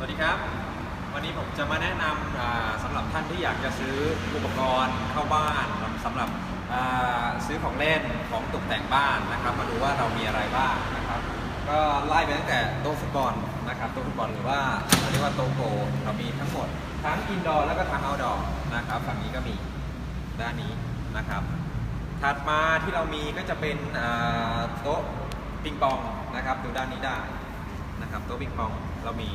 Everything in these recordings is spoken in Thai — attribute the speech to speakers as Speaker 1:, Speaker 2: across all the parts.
Speaker 1: สวัสดีครับ วันนี้ผมจะมาแนะนำสำหรับท่านที่อยากจะซื้ออุปกรณ์เข้าบ้านสำหรับซื้อของเล่นของตกแต่งบ้านนะครับ มาดูว่าเรามีอะไรบ้างนะครับ ก็ไล่ไปตั้งแต่โต๊ะฟุตบอลนะครับโต๊ะฟุตบอลหรือว่าเราเรียกว่าโต๊ะโกเรามีทั้งหมดทั้งอินดอร์แล้วก็ทั้งเอาดอร์นะครับฝั่งนี้ก็มีด้านนี้นะครับ ถัดมาที่เรามีก็จะเป็นโต๊ะปิงปองนะครับดูด้านนี้ได้นะครับโต๊ะปิงปองเรามี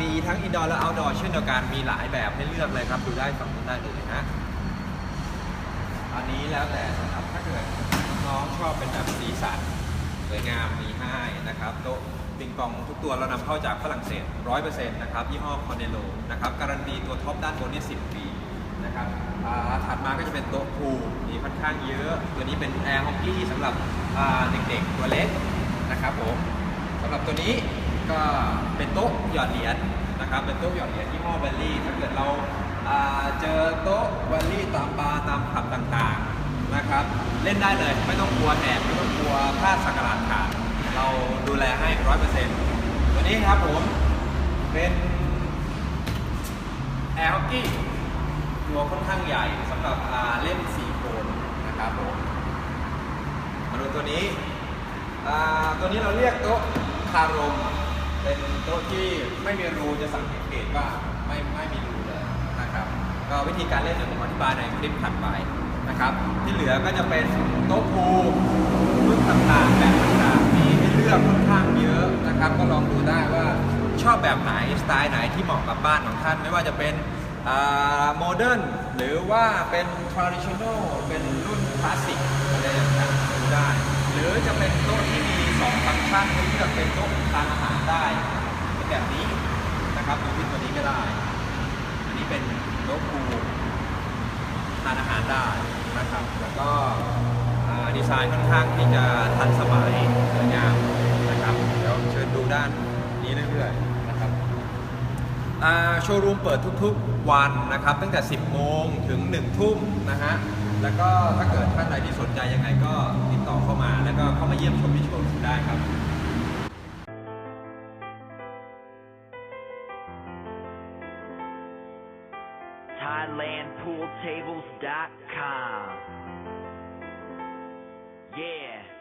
Speaker 1: มีทั้งอินดอร์และเอาท์ดอร์เช่นเดียวกันมีหลายแบบให้เลือกเลยครับ ดูได้ฝั่งนู้นได้เลยนะอันนี้แล้วแต่นะครับถ้าเกิดน้องชอบเป็นแบบสีสันสวยงามมีให้นะครับโต๊ะปิงปองทุกตัวเรานำเข้าจากฝรั่งเศส 100%นะครับยี่ห้อคอนเนโลนะครับการันตีตัวท็อปด้านบนนี่10 ปีนะครับถัดมาก็จะเป็นโต๊ะพูมีค่อนข้างเยอะ ตัวนี้เป็นแอร์ฮอกกี้สำหรับเด็กๆ ตัวเล็กนะครับผม สำหรับตัวนี้ก็เป็นโต๊ะหยอดเหรียญนะครับ เป็นโต๊ะหยอดเหรียญที่ห้อแวลลี่ถ้าเกิดเราเจอโต๊ะแวลลี่ตามบาร์ตามผับต่างๆนะครับ เล่นได้เลยไม่ต้องกลัวแอบไม่ต้องกลัวพลาดสักการะขาดเราดูแลให้ร้อยเปอร์เซ็นต์ตัวนี้ครับผมเป็นแอร์ฮอกกี้ตัวค่อนข้างใหญ่สำหรับอ่าเล่น4คนนะครับผมมาดูตัวนี้ตัวนี้เราเรียกโต๊ะารมเป็นโต๊ะที่ไม่มีรูจะสังเกตว่าไม่ไม่มีรูเลยนะครับก็วิธีการเล่นเดี๋ยวผมอธิบายในคลิปถัดไปนะครับ ที่เหลือก็จะเป็นโต๊ะพูรุ่นต่างๆแบบต่างๆมีให้เลือกค่อนข้างเยอะนะครับ ก็ลองดูได้ว่าชอบแบบไหนสไตล์ไหนที่เหมาะกับบ้านของท่าน ไม่ว่าจะเป็นโมเดิร์นหรือว่าเป็น traditional เป็นรุ่นคลาสสิกอะไรต่างๆดูได้ หรือจะเป็นโต๊ะที่มี 2ฟังก์ชันให้เลือกเป็นโต๊ะทานอาหารได้เป็นแบบนี้นะครับดูที่ตัวนี้ก็ได้ อันนี้เป็นโต๊ะพูทานอาหารได้นะครับ แล้วก็ดีไซน์ค่อนข้างที่จะทันสมัยสวยงามนะครับเดี๋ยวเชิญดูด้านนี้เรื่อยๆนะครับโชว์รูมเปิดทุกๆวันนะครับ ตั้งแต่ 10 โมงถึง 1 ทุ่มนะฮะแล้วก็ถ้าเกิดท่านใดที่สนใจยังไงก็ เข้ามา แล้วก็เข้ามาเยี่ยมชมวิชว์รูมได้ครับ
Speaker 2: ThailandPoolTables.com. Yeah.